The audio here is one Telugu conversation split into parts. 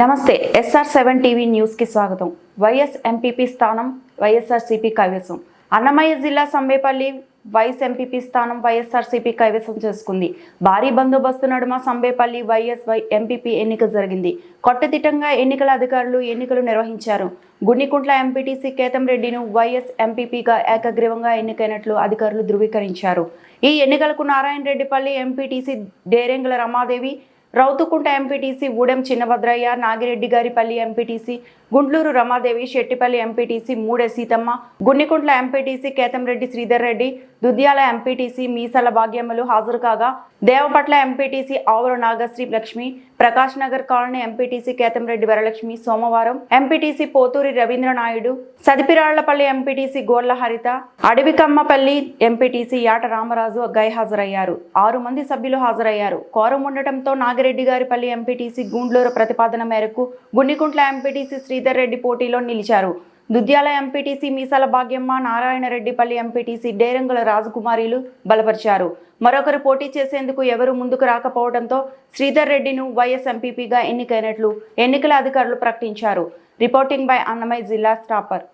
నమస్తే ఎస్ఆర్ సెవెన్ టీవీ న్యూస్కి స్వాగతం. వైఎస్ ఎంపీపీ స్థానం వైఎస్ఆర్సీపీ కైవసం. అన్నమయ్య జిల్లా సంబేపల్లి వైఎస్ ఎంపీపీ స్థానం వైఎస్ఆర్సీపీ కైవసం చేసుకుంది. భారీ బందోబస్తు నడుమ సంబేపల్లి వైఎస్ వై ఎంపీపీ ఎన్నిక జరిగింది. కొట్టదిట్టంగా ఎన్నికల అధికారులు ఎన్నికలు నిర్వహించారు. గున్నికుంట్ల ఎంపీటీసీ కేతంరెడ్డిను వైఎస్ ఎంపీపీగా ఏకగ్రీవంగా ఎన్నికైనట్లు అధికారులు ధృవీకరించారు. ఈ ఎన్నికలకు Narayana Reddipalli MPTC Derengula Ramadevi Rautukunta MPTC Udem Chinnabhadraiah Nagireddy Garipalli MPTC Guntluru Ramadevi Settipalli MPTC Mude Seethamma Gunnikuntla MPTC Kethamreddy Sridhar Reddy Dudyala MPTC Meesala భాగ్యమ్మలు హాజరు కాగా Devapatla MPTC Avula Nagasri Lakshmi Prakash Nagar colony MPTC Kethamreddy Varalakshmi Somavaram MPTC Poturi Ravindranaidu Sadipirallapalli MPTC Gorla Haritha Adavikammapalli MPTC యాట రామరాజు గైహాజరయ్యారు ఆరు మంది సభ్యులు హాజరయ్యారు కోరం ఉండటంతో నాగిరెడ్డి గారిపల్లి ఎంపీటీసీ గూండ్లూరు ప్రతిపాదన మేరకు గుండికుంట్ల ఎంపీటీసీ శ్రీధర్ రెడ్డి పోటీలో నిలిచారు. దుద్యాల ఎంపీటీసీ మీసాల భాగ్యమ్మ నారాయణరెడ్డిపల్లి ఎంపీటీసీ డేరంగుల రాజకుమారిలు బలపరిచారు. మరొకరు పోటీ చేసేందుకు ఎవరు ముందుకు రాకపోవడంతో శ్రీధర్ రెడ్డిను వైఎస్ ఎంపీపీగా ఎన్నికైనట్లు ఎన్నికల అధికారులు ప్రకటించారు. రిపోర్టింగ్ బై అన్నమయ్య జిల్లా స్టాపర్.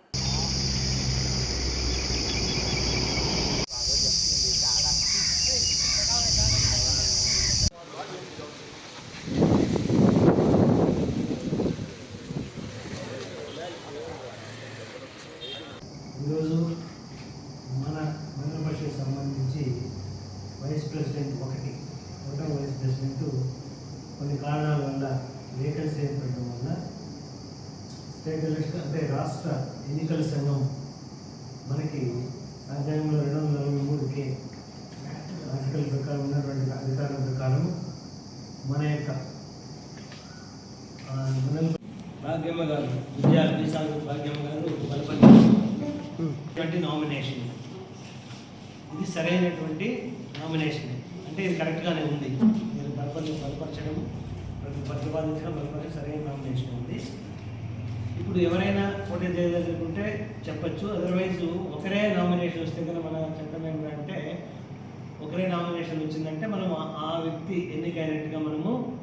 ఈరోజు మన మండల పరిషత్ సంబంధించి వైస్ ప్రెసిడెంట్ ఒకటి ఒకటో వైస్ ప్రెసిడెంట్ కొన్ని కారణాల వల్ల వేకెన్సీ ఏర్పడడం వల్ల స్టేట్ ఎలక్షన్ అంటే రాష్ట్ర ఎన్నికల సంఘం మనకి రాజ్యాంగంలో రెండు వందల నలభై మూడు కే ఆర్టికల్ ప్రకారం ఉన్నటువంటి అధికారం ప్రకారం మన యొక్క భాగ్యమ్మ గారు విద్యార్థి సాగు భాగ్యమ్మ ఇటువంటి నామినేషన్ ఇది సరైనటువంటి నామినేషన్ అంటే ఇది కరెక్ట్గానే ఉంది. మీరు బలపరి బలపరచడం ప్రతి- ప్రతిపాదించడం బలపరిచడం సరైన నామినేషన్ ఉంది. ఇప్పుడు ఎవరైనా పోటీ చేయదలుచుకుంటే చెప్పచ్చు. అదర్వైజ్ ఒకరే నామినేషన్ వస్తే కదా మన చట్టం ఏంటంటే ఒకరే నామినేషన్ వచ్చిందంటే మనం ఆ- ఆ వ్యక్తి ఎన్నికైనట్టుగా మనము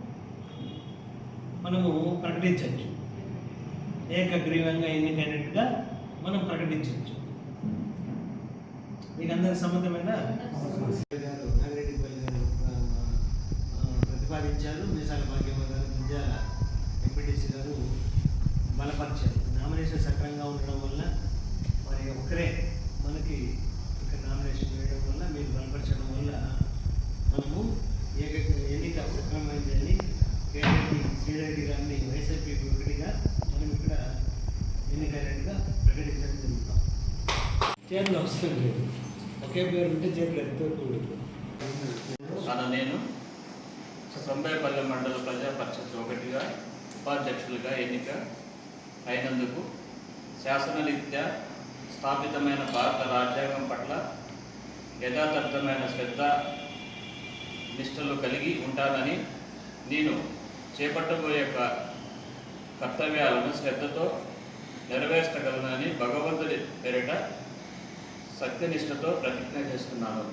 మనము ప్రకటించవచ్చు. ఏకగ్రీవంగా ఎన్నికైనట్టుగా మనం ప్రకటించవచ్చు. మీకు అందరికి ఆ, ప్రతిపాదించారు మీసాల భాగ్యమ్మ గారు విద్యాల ఎంపీటీసీ గారు బలపరిచారు. నామినేషన్ సక్రమంగా ఉండడం వల్ల మరి ఒకరే మనకి ఇక్కడ నామినేషన్ వేయడం వల్ల మీరు బలపరచడం వల్ల మనము ఏక ఎన్నిక సక్రమైందని కేరెడ్డి శ్రీరెడ్డి గారిని వైఎస్ఆర్పీ ఒకటిగా మనం ఇక్కడ ఎన్నికైనట్టుగా ప్రకటించడం జరుగుతాం చేతులు వస్తుంది ఒకే పేరు ఉంటే చేతులు ఎంతో కూడదు నేను సొంబైపల్లె మండల ప్రజా పరిషత్ ఒకటిగా ఉపాధ్యక్షులుగా ఎన్నిక అయినందుకు శాసనరీత్యా స్థాపితమైన భారత రాజ్యాంగం పట్ల యథాతథమైన శ్రద్ధ నిష్టలు కలిగి ఉంటానని నేను చేపట్టబోయే కర్తవ్యాలను శ్రద్ధతో నెరవేర్చగలనని భగవంతుడి పేరిట సత్యనిష్టతో ప్రతిజ్ఞ చేస్తున్నాను.